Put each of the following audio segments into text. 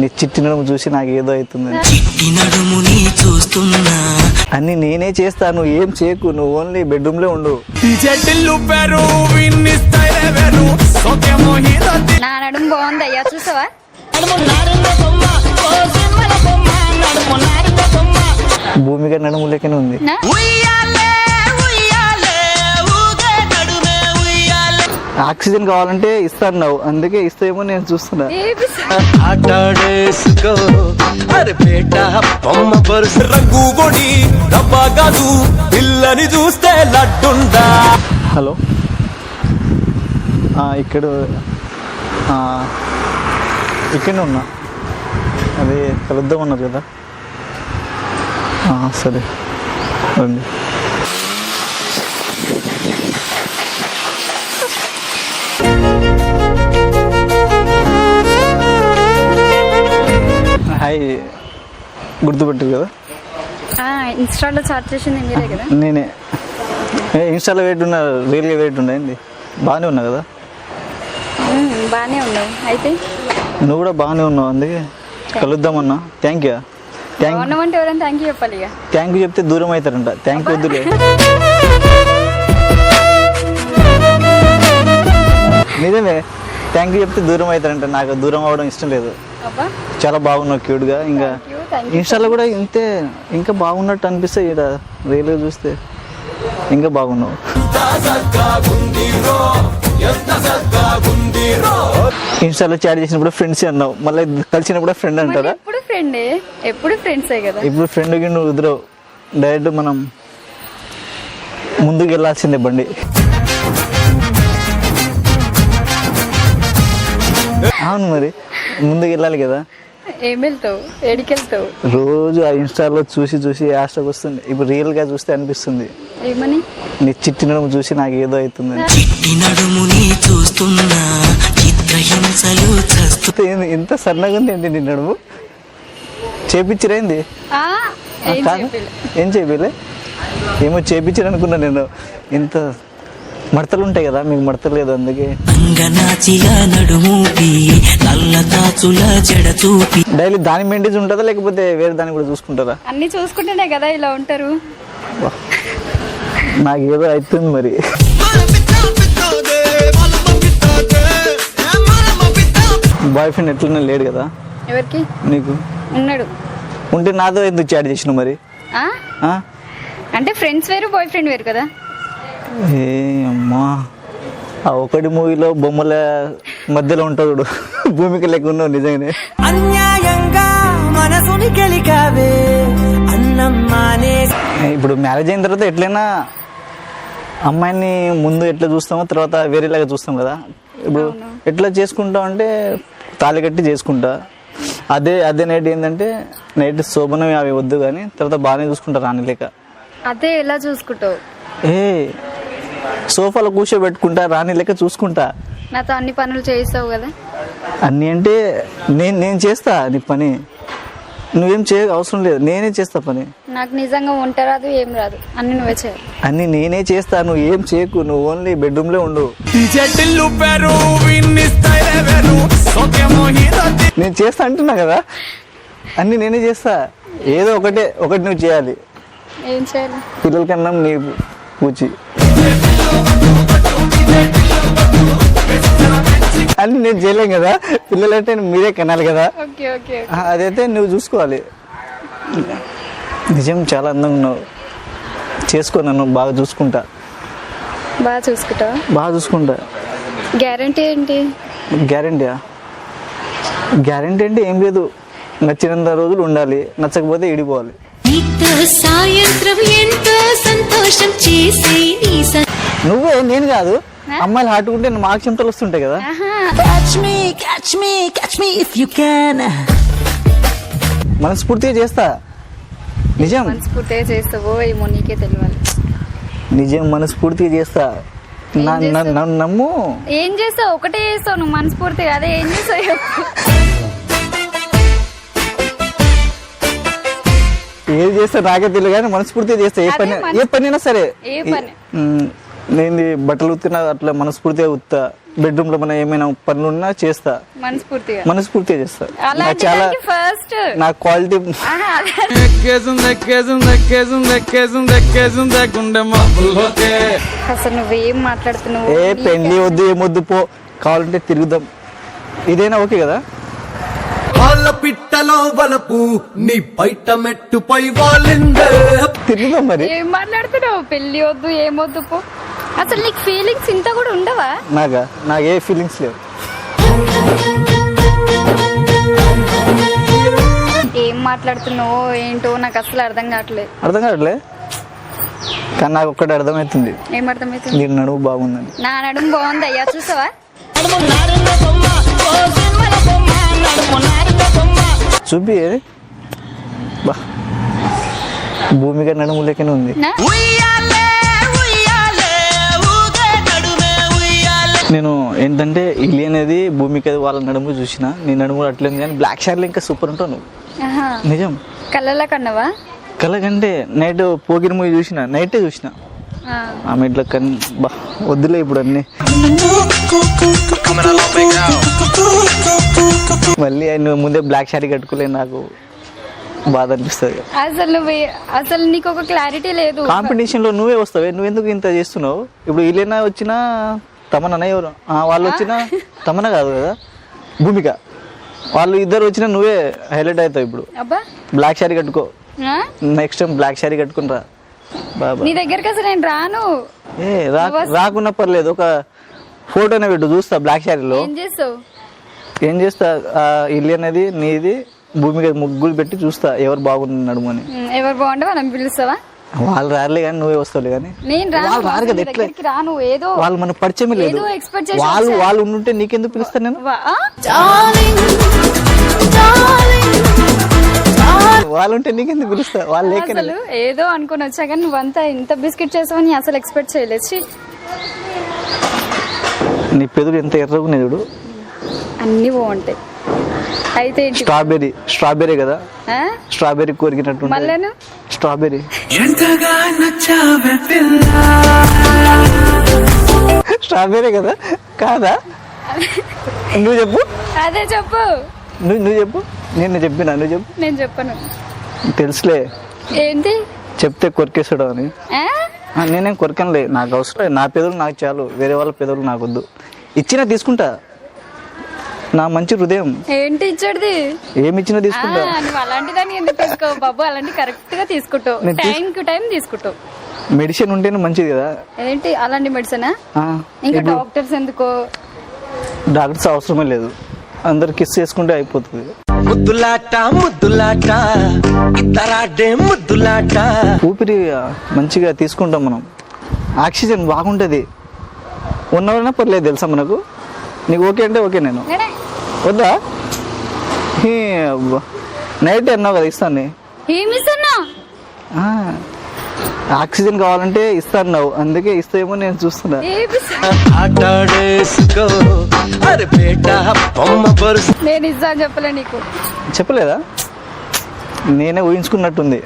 నీ చిట్టి నడుము చూసి నాకు ఏదో అవుతుంది చిట్టి నడుముని చూస్తున్నా. అన్ని నేనే చేస్తాను ఏం చేయకు నువ్వు ఓన్లీ బెడ్రూమ్లో ఉండు. నా నడుము బాగుంది అయ్యా చూసావా? భూమిగా నడుము లెక్కనే ఉంది. ఆక్సిజన్ కావాలంటే ఇస్తాను అందుకే ఇస్తాయేమో నేను చూస్తున్నా. ఏ పిస- ఆటాడేసుకో. అరే పేట బొమ్మ పరుసు రంగు కొడి డబ్బా కాదు పిల్లని చూస్తే హలో. ఆ, ఇక్కడ ఆ, ఇక్కడనే ఉన్నా. అదే కలుద్దాం ఉన్నారు కదా. ఆ, సరే. రండి. హాయ్ గుర్తుపెట్టారు కదా. ఇన్స్టాలో చాట్ చేసింది మీరే కదా. నేనే. ఇన్స్టాలో వెయిట్ ఉన్నా రియల్గా వెయిట్ ఉన్నాయండి బాగానే ఉన్నా కదా? బాగానే ఉన్నావు. అయితే? నువ్వు కూడా బాగానే ఉన్నావు అందుకే. కలుద్దామన్నా. థ్యాంక్ యూ థ్యాంక్ బాగున్నామంటే ఎవరైనా థ్యాంక్ యూ చెప్పాలి ఇక. థ్యాంక్ యూ చెప్తే దూరం అవుతారంట. థ్యాంక్ యూ వద్దులే. నిజమే. థ్యాంక్ యూ చెప్తే దూరం అవుతారంట. నాకు దూరం అవడం ఇష్టం లేదు. అబ్బా. చాలా బాగున్నావు క్యూట్గా. ఇంకా ఇన్స్టాలో కూడా ఇంతే ఇంకా బాగున్నట్టు అనిపిస్తాయి ఇక్కడ రియల్గా చూస్తే. ఇంకా బాగున్నావు. ఇన్స్టాలో చాట్ చేసినప్పుడు ఫ్రెండ్స్ అన్నావు. మళ్ళీ కలిసినప్పుడు ఫ్రెండ్ అంటారా? ఎప్పుడు ఫ్రెండే ఎప్పుడు ఫ్రెండ్సే కదా? ఇప్పుడు ఫ్రెండ్కి నువ్వు కుదరవు డైరెక్ట్ మనం ముందుకు వెళ్ళాల్సిందే బండి. అవును మరి. ముందుకు వెళ్ళాలి కదా? ఏం వెళ్తావు ఏడికి వెళ్తావు రోజు ఆ ఇన్స్టాలో చూసి చూసి ఆశకు వస్తుంది. ఇప్పుడు రియల్గా చూస్తే అనిపిస్తుంది. ఏమని? నీ చిట్టి నడుము చూసి నాకు ఏదో అవుతుంది. చిట్టి నడుముని చూస్తున్నా చిత్రహింసలు చస్తు ఏంది ఇంత సన్నగా ఉంది ఏంటి నీ నడుము? చేపించరేంది ఆ, ఏం కాదు? చెప్పలే ఏం చేపిలే? ఏమో చేపించారు అనుకున్నా నేను. ఇంత మడతలు ఉంటాయి కదా మీకు మడతలు లేదు అందుకే. డైలీ దాని మెయింటేజ్ ఉంటుందా లేకపోతే వేరే దాన్ని కూడా చూసుకుంటారా? అన్ని చూసుకుంటేనే కదా ఇలా ఉంటారు. నాకు ఏదో అవుతుంది మరి. బాయ్ ఫ్రెండ్ ఎట్లనే లేడు కదా. ఎవరికి? నీకు? ఉన్నాడు. ఉంటే నాతో ఎందుకు చాట్ చేసినావు మరి? ఆ? ఆ? అంటే ఫ్రెండ్స్ వేరు బాయ్ ఫ్రెండ్ వేరు కదా. ఏ అమ్మా. ఆ ఒకటి మూవీలో బొమ్మల మధ్యలో ఉంటాడు. భూమిక లెక్క ఉన్నావు నిజంగానే. అన్యాయంగా మనసుని గెలికావే అన్నం మానే ఇప్పుడు మ్యారేజ్ అయిన తర్వాత ఎట్లయినా అమ్మాయిని ముందు ఎట్లా చూస్తామో తర్వాత వేరేలాగా చూస్తాం కదా. ఇప్పుడు ఎట్లా చేసుకుంటాం అంటే తాళి కట్టి చేసుకుంటా. అదే అదే నైట్ ఏంటంటే నైట్ శోభనం అవి వద్దు కానీ తర్వాత బాగానే చూసుకుంటా రాని లేక అదే ఎలా చూసుకుంటావు? ఏ సోఫాలో కూర్చోబెట్టుకుంటా రాని లెక్క చూసుకుంటా. నాతో అన్ని పనులు చేయిస్తావు కదా? అన్నీ అంటే నేను నేను చేస్తా నీ పని. నువ్వేం చేయ అవసరం లేదు నేనే చేస్తా పని. నాకు నిజంగా వంట రాదు ఏం రాదు. అన్ని నువ్వే చేయాలి. అన్నీ నేనే చేస్తా నువ్వు ఏం చేయకు నువ్వు ఓన్లీ బెడ్రూమ్లో ఉండు. చెట్టిల్లు పెరు విన్ని స్టైల్ వేరు సోకేమో హీరో నేను చేస్తా అంటున్నా కదా? అన్నీ నేనే చేస్తా. ఏదో ఒకటే ఒకటి నువ్వు చేయాలి. ఏం చేయాలి? పిల్లలకన్నా నీ పూచి అన్ని నేను చేయలేం కదా. పిల్లలంటే మీరే కనాలి కదా. అదైతే నువ్వు చూసుకోవాలి. నిజం చాలా అందంగా ఉన్నావు. చేసుకో నన్ను బాగా చూసుకుంటా. బాగా చూసుకుంటావా బాగా చూసుకుంటా. గ్యారంటీ ఏంటి? గ్యారంటీయా గ్యారంటీ అంటే ఏం లేదు. నచ్చినంత రోజులు ఉండాలి. నచ్చకపోతే ఇడిపోవాలి. నీతో సాయంత్రం ఎంతో సంతోషం చేసే నీ స- నువ్వే నేను కాదు. అమ్మాయిలు హాటుకుంటే మాకు చెమటలు వస్తుంటాయి కదా? catch me catch me catch me if you can. మనస్ఫూర్తిగా చేస్తా. నిజం? మనస్ఫూర్తిగా చేస్తావో ఏమో నీకే తెలియాలి. నిజం మనస్ఫూర్తిగా చేస్తా. నా-? నన్ను నమ్ము. ఏం చేస్తావు? ఒకటే చేస్తావు నువ్వు మనస్ఫూర్తిగా. అదే ఏం చేస్తావు? చెప్పు. ఏది చేస్తా నాకే తెలియదు కానీ మనస్ఫూర్తిగా చేస్తా ఏ పని ఏ పని అయినా సరే. ఏ పని? ఉమ్, నేను బట్టలు ఉత్తినా అట్లా మనస్ఫూర్తిగా ఉత్తా. బెడ్రూమ్లో మనం ఏమైనా పనులు ఉన్నా చేస్తా. మనస్ఫూర్తిగా. మనస్ఫూర్తిగా చేస్తా. నాకు అలాంటి చాలా ఫస్ట్ నా క్వాలిటీ అసలు నువ్వేం మాట్లాడుతున్నావు? ఏ పెళ్ళి వద్దు ఏమొద్దు పో. కావాలంటే తిరుగుదాం. ఇదేనా ఓకే కదా? వాళ్ళ పిట్టలో వలపు నీ బయట మెట్టుపై వాలిందే తిరుగుదాం మరి. ఏం మాట్లాడుతున్నావు? పెళ్ళి వద్దు ఏమొద్దు పో. అసలు నీకు ఫీలింగ్స్ ఇంత కూడా ఉండవా? నాకా నాకు ఏ ఫీలింగ్స్ లేవు. ఏం మాట్లాడుతున్నావో ఏంటో నాకు అసలు అర్థం కావట్లేదు. అర్థం కావట్లే? కానీ నాకు ఒక్కటి అర్థమవుతుంది ఏం అర్థమవుతుంది నీ నడువు బాగుందని. నా నడుము బాగుంది అయ్యా చూసావా? చూపి? బా భూమిక నడుము లెక్కనే ఉంది? నేను ఏంటంటే ఇల్లు అనేది భూమిక వాళ్ళ నడుము చూసిన నీ నడుము అట్లేదు కానీ బ్లాక్ షార్లు ఇంకా సూపర్ ఉంటావు నువ్వు. నిజం కళ్ళలా కన్నవా కలగంటే నైట్ పోగిరి మూవీ చూసిన నైటే చూసిన. ఆమె ఇట్లా కన్ బా వద్దులే ఇప్పుడు అన్ని. మళ్ళీ నువ్వు ముందే బ్లాక్ షారీ కట్టుకోలే నాకు. బాధ అనిపిస్తుంది. అసలు నువ్వు అసలు నీకు ఒక క్లారిటీ లేదు. కాంపిటీషన్లో నువ్వే వస్తావే నువ్వు ఎందుకు ఇంత చేస్తున్నావు? ఇప్పుడు వీళ్ళైనా వచ్చినా తమన ఎవరు? ఆ, వాళ్ళు వచ్చినా తమన కాదు కదా? భూమిక. వాళ్ళు ఇద్దరు వచ్చినా నువ్వే హైలైట్ అవుతావు ఇప్పుడు. అబ్బా. బ్లాక్ శారీ కట్టుకో. ఆ? నెక్స్ట్ టైం బ్లాక్ శారీ కట్టుకుని రా. నీ దగ్గరికి అసలు నేను రాను. ఏ రా రాకున్నా పర్లేదు ఒక ఫోటోనే పెట్టు చూస్తా బ్లాక్ శారీలో ఏం చేస్తావు? ఏం చేస్తా ఆ ఇల్లు అనేది నీది భూమికి ముగ్గులు పెట్టి చూస్తా ఎవరు బాగున్నాడు అని ఎవరు బాగుంటే వాళ్ళని పిలుస్తావా? వాళ్ళు రారులే కానీ నువ్వే వస్తావులే కానీ. నేను రాను వాళ్ళు రారు కదా ఎట్లా? రాను ఏదో వాళ్ళు మన పరిచయం లేదు. వాళ్ళు. వాళ్ళు ఉండుంటే నీకెందుకు పిలుస్తాను నేను? వాళ్ళు ఉంటే నీకెందుకు పిలుస్తా? వాళ్ళు లేకనే అసలు ఏదో అనుకుని వచ్చా కానీ నువ్వంతా ఇంత బిస్కెట్ చేసావని అసలు ఎక్స్పెక్ట్ చేయలేదు. ఛీ, నీ పెదవులు ఎంత ఎర్రగా చూడు. అన్ని బాగుంటాయి. అయితే ఏంటి? స్ట్రాబెర్రీ స్ట్రాబెర్రీ కదా? ఆ? స్ట్రాబెర్రీ కోరికినట్టు మళ్ళాను స్ట్రాబెర్రీ. ఎంతగా నచ్చావే పిల్ల? స్ట్రాబెర్రీ కదా? కాదా? నువ్వు చెప్పు. అదే చెప్పు. నువ్వు నువ్వు చెప్పు. నేను చెప్పినా నువ్వు చెప్పు. నేను చెప్పను. తెలుసులే. ఏంటి చెప్తే కొరికేసాడు అని. నేనేం కొరకనులే. నాకు అవసరం. నా పెదవులు నాకు చాలు. వేరే వాళ్ళ పెదవులు నాకు వద్దు ఇచ్చినా తీసుకుంటా. నా మంచి హృదయం. ఏంటి ఇచ్చాడుది? ఏమి ఇచ్చినా తీసుకుంటా. నువ్వు అలాంటి దాన్ని ఎందుకు తీసుకోవు బాబు? అలాంటి కరెక్ట్గా తీసుకుంటావు టైం కు టైం తీసుకుంటావు. మెడిసిన్ ఉంటేనే మంచిది కదా. ఏంటి? అలాంటి మెడిసిన్? ఇంకా డాక్టర్స్ ఎందుకో? డాక్టర్స్ అవసరమే లేదు. అందరు కిస్ చేసుకుంటే అయిపోతుంది. ముద్దులాట ముద్దులాట ఇద్దరాడే ముద్దులాట. ఊపిరి మంచిగా తీసుకుంటాం మనం. ఆక్సిజన్ బాగుంటుంది. ఉన్నవరైనా పర్లేదు తెలుసా మనకు? నీకు ఓకే అంటే ఓకే నేను. వద్దా. నైట్ అన్నావు కదా ఇస్తాను. ఏమి ఇస్తున్నా ఆ, ఆక్సిజన్ కావాలంటే ఇస్తాను అందుకే ఇస్తాయేమో నేను చూస్తున్నా. నేను ఇస్తా అని చెప్పలే నీకు. చెప్పలేదా? నేనే ఊహించుకున్నట్టుంది.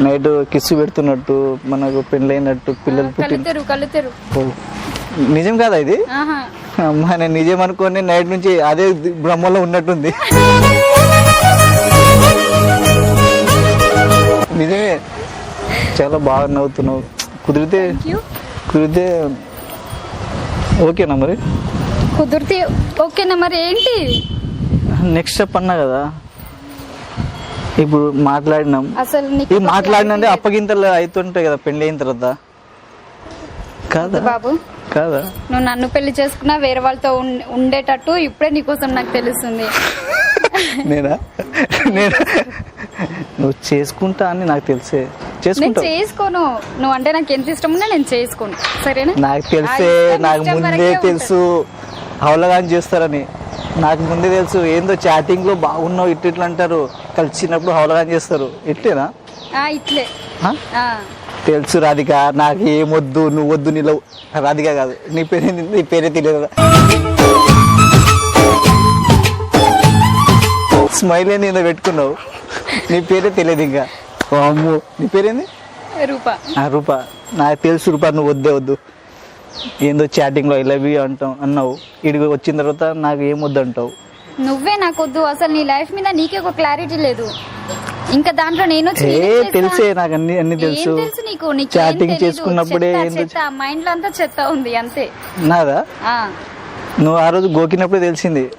నైట్ కిస్సు పెడుతున్నట్టు మనకు పెళ్ళైనట్టు పిల్లలు పుట్టిన తెరు కళ్ళు తెరు. ఓ. నిజం కాదా ఇది? ఆహా. అమ్మా నేను నిజం అనుకోని నైట్ నుంచి అదే బ్రహ్మలో ఉన్నట్టుంది. నిజమే. చాలా బాగా నవ్వుతున్నావు. కుదిరితే. కుదిరితే ఓకేనా మరి? కుదిరితే ఓకేనా మరి? ఏంటి? నెక్స్ట్ స్టెప్ అన్నా కదా. ఇప్పుడు మాట్లాడినాం. అసలు నీకు ఈ మాట్లాడినంటే అప్పగింతలు అవుతుంటాయి కదా పెళ్ళి అయిన తర్వాత. కాదా. బాబు. కాదా? నువ్వు నన్ను పెళ్ళి చేసుకున్నా వేరే వాళ్ళతో ఉండేటట్టు ఇప్పుడే నీకోసం నాకు తెలుస్తుంది. నేనా? నేను? నువ్వు చేసుకుంటా అని నాకు తెలిసే. నేను చేసుకోను. నువ్వు అంటే నాకు ఎంత ఇష్టం ఉన్నా నేను చేసుకోను. సరేనా? నాకు తెలిసే నాకు ముందే తెలుసు హౌలగాని చేస్తారని. నాకు ముందే తెలుసు ఏందో చాటింగ్లో బాగున్నావు ఇట్లా ఇట్లా అంటారు. కలిసినప్పుడు హౌలగాని చేస్తారు. ఇట్లేనా ఇట్లే. తెలుసు రాధిక నాకు ఏమొద్దు నువ్వు వద్దు నీలో రాధిక కాదు నీ పేరే నీ పేరే తెలియదు. స్మైల్ ఏదో పెట్టుకున్నావు? నీ పేరే తెలియదు ఇంకా. అమ్మో. నీ పేరేంది? రూపా. రూప. నాకు తెలుసు రూప నువ్వు వద్దే వద్దు. ఏందో చాటింగ్లో ఐ లవ్ యూ అంటాం అన్నావు. ఇడికి వచ్చిన తర్వాత నాకు ఏం వద్దు అంటావు నువ్వే నాకొద్దు అసలు నీ లైఫ్ మీద నీకే ఒక క్లారిటీ లేదు. ఇంకా దాంట్లో నేను ఏ? తెలిసే నాకు అన్ని అన్ని తెలుసు. తెలుసు నీకు? నీకు చాటింగ్ చేసుకున్నప్పుడే మైండ్లో అంతా చెత్త ఉంది అంతే. నాదా? ఆ. నువ్వు ఆ రోజు గోకినప్పుడే తెలిసింది.